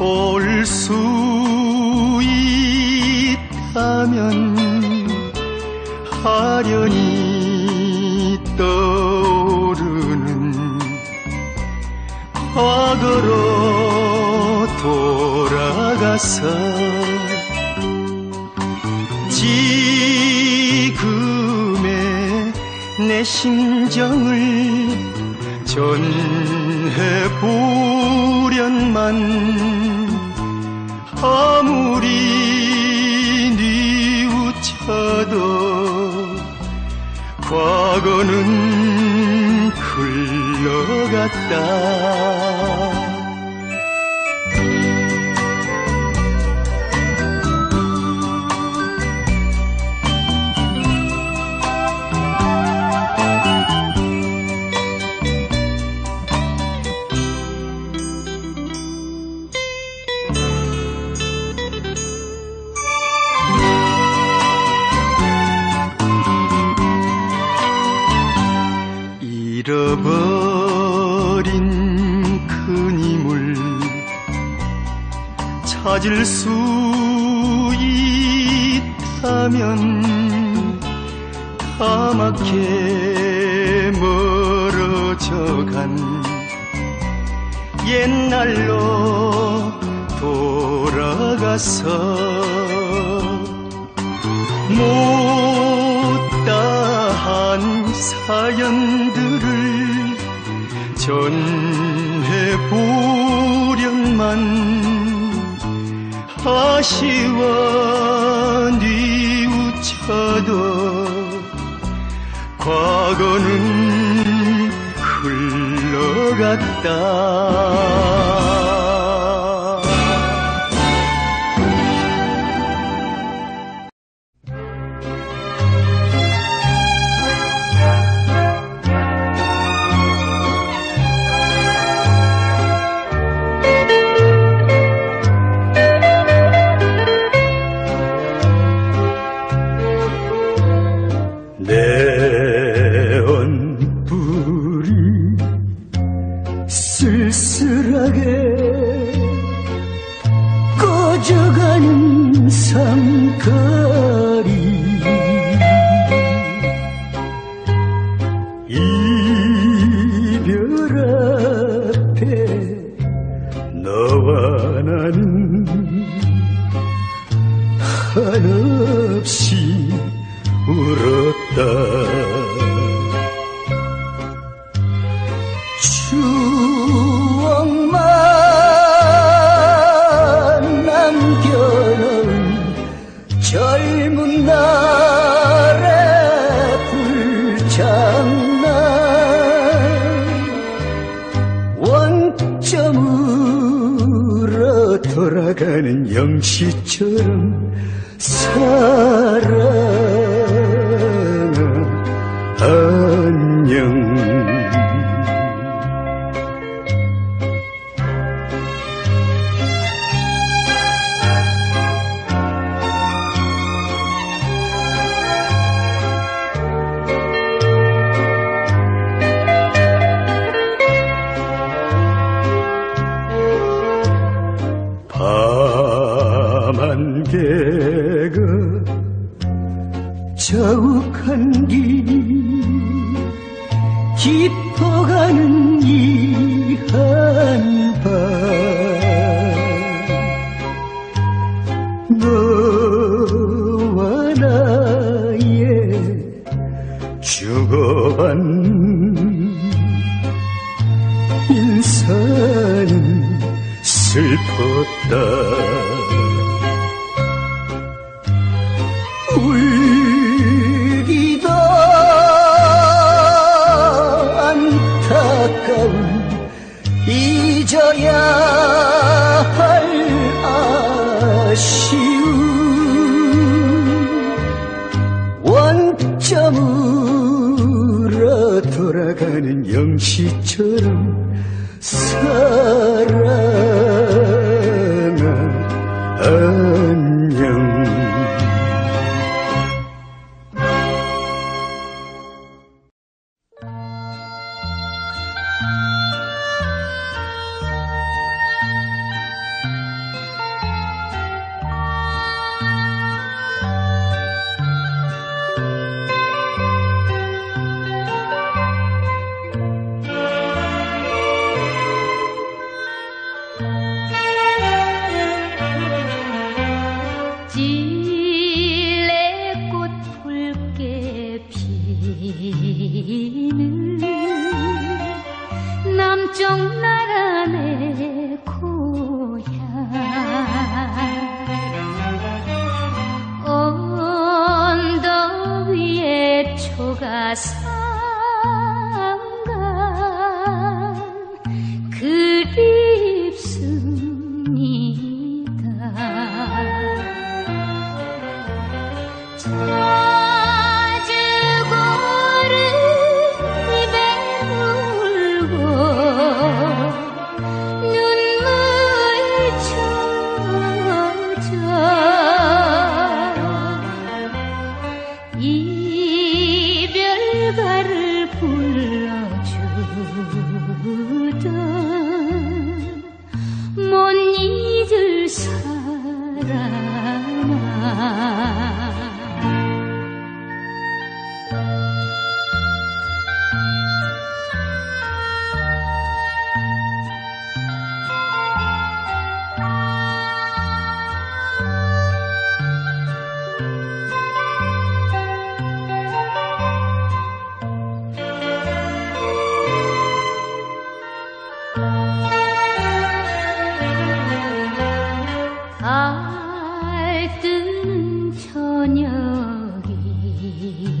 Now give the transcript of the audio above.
올 수 있다면 아련히 떠오르는 과거로 돌아가서 지금의 내 심정을 전해보 련만 아무리 뉘우쳐도 과거는 흘러갔다 찾을 수 있다면 까맣게 멀어져간 옛날로 돌아가서 못다한 사연들을 전해보련만 아쉬워 뉘우쳐도 과거는 흘러갔다 영시처럼 한길 깊어가는 이 한밤 너와 나의 주고받는 인사는 슬펐다 할 아쉬움. 원점으로 돌아가는 영시처럼 사 사상간 그립습니다. You.